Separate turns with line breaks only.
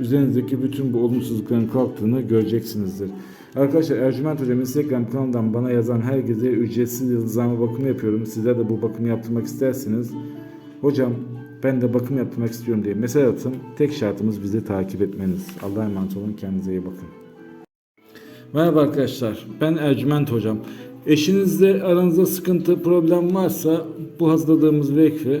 üzerinizdeki bütün bu olumsuzlukların kalktığını göreceksinizdir. Arkadaşlar Ercüment Hocam Instagram kanalından bana yazan herkese ücretsiz yıldızlama bakımı yapıyorum. Sizler de bu bakımı yaptırmak isterseniz hocam ben de bakım yaptırmak istiyorum diye mesaj atın. Tek şartımız bizi takip etmeniz. Allah'a emanet olun. Kendinize iyi bakın. Merhaba arkadaşlar. Ben Ercüment Hocam. Eşinizle aranızda sıkıntı, problem varsa bu hazırladığımız vekfi